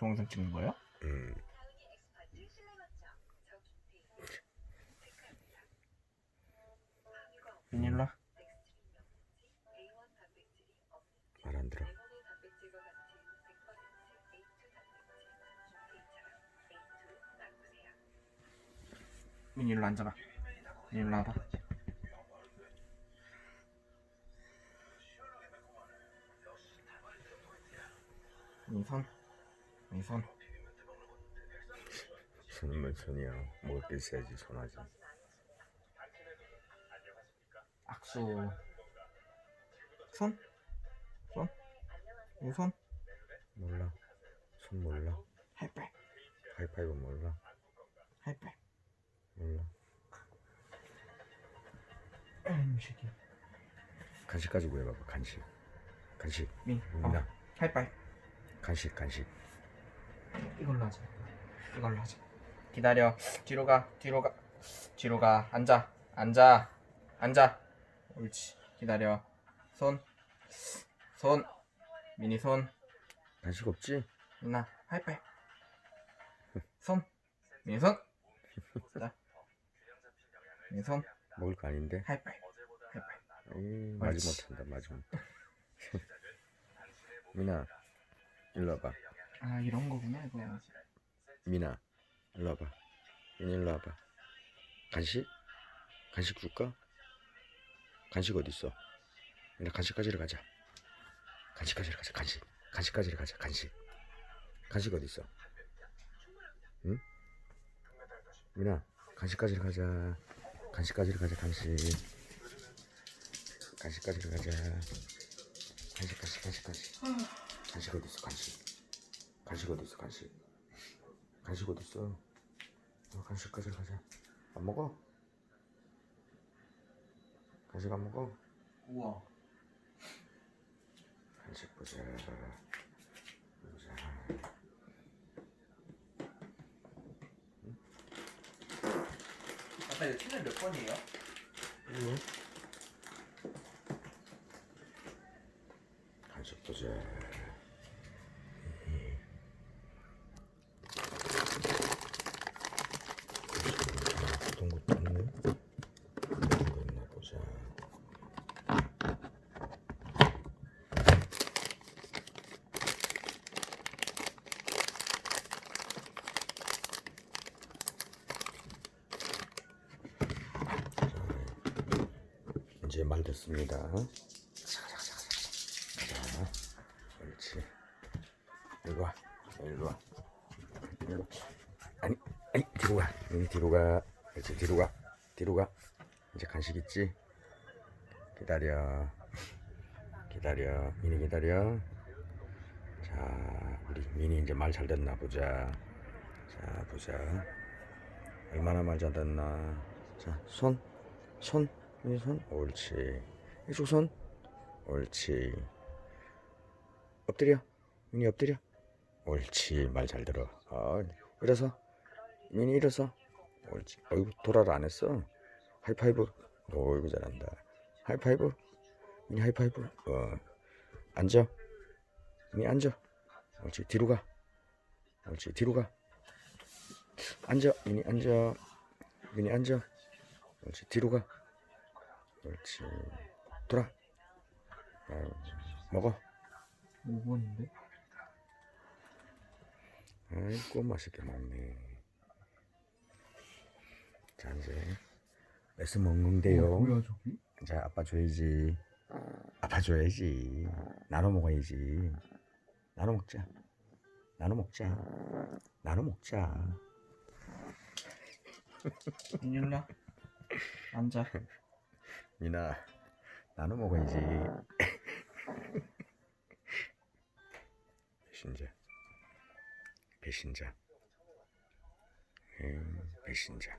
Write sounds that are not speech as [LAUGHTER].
동영상 찍는 거예요? 음. 비닐라? 말 안 들어. 민일로 앉아라. 민일로 와봐. 이손, 이손. 손은 손이야. 먹을 게 있어야지 손하지. 악수. 손, 손, 이 손. 몰라. 손 몰라. 하이파이, 하이파이브 몰라. 하이파이. 몰라. 음, 새끼. 간식 가지고 해봐봐. 간식. 간식. 민, 민나. 어, 하이파이. 간식 간식. 이걸로 하자. 이걸로 하자. 기다려. 뒤로 가. 뒤로 가. 뒤로 가. 앉아. 앉아. 앉아. 옳지. 기다려. 손. 손. 미니 손. 간식 없지? 미나 하이파이. 손. 미니 손. 자. 미니 손. 먹을 거 아닌데. 하이파이. 하이파이. 에이, 마지 옳지. 못한다. 마지 못. 미나, 일로 와봐. 아 이런 거구나 이거. 미나, 일로 와봐. 미나 일로 와봐. 간식? 간식 줄까? 간식 어디 있어? 미나 간식 가지러 가자. 간식 가지러 가자. 간식. 간식 가지러 가자. 간식. 간식 어디 있어? 응? 미나, 간식 가지러 가자. 간식 가지러 가자. 간식. 간식 가지러 가자. 간식 간식 간식 간식. 간식 어디 있어? 간식. 간식 어디 있어? 간식. 간식 어디 있어? 어, 간식 가지러 가자. 안 먹어? 간식 안 먹어? 우와. 간식 보자. 보자. 아빠 이거 채널 몇 번이에요? 응? 간식 보자. 어떤 것도 없네. 어떤 거 있나 보자. 이제 가자. 가자. 옳지. 일로 와. 일로 와. 아니, 아니, 뒤로 가. 미니 뒤로 가. 그렇지, 뒤로 가. 뒤로 가. 이제 간식 있지? 기다려. 기다려. 미니 기다려. 자, 우리 미니 이제 말잘 됐나 보자. 자, 보자. 얼마나 말잘 됐나. 자, 손. 손. 이 손. 옳지. 손. 옳지. 엎드려. 미니 엎드려. 옳지. 말 잘 들어. 어, 일어서. 미니 일어서. 옳지. 어이구, 돌아를 안 했어. 하이파이브. 어이구, 잘한다. 하이파이브. 미니 하이파이브. 어. 앉아. 미니 앉아. 옳지. 뒤로 가. 옳지. 뒤로 가. 앉아. 미니 앉아. 미니 앉아. 옳지. 뒤로 가. 옳지. 돌아. 아유, 먹어. 5번인데? 아이고 맛있게 먹네. 자 이제 메스 먹는데요. 어, 뭐야 저기? 자 아빠 줘야지. 아빠 줘야지. 나눠 먹어야지. 나눠 먹자. 나눠 먹자. 나눠 먹자. 민일라. 앉아. 미나 나눠 먹어야지. [LAUGHS] 배신자. 배신자. 음, 배신자.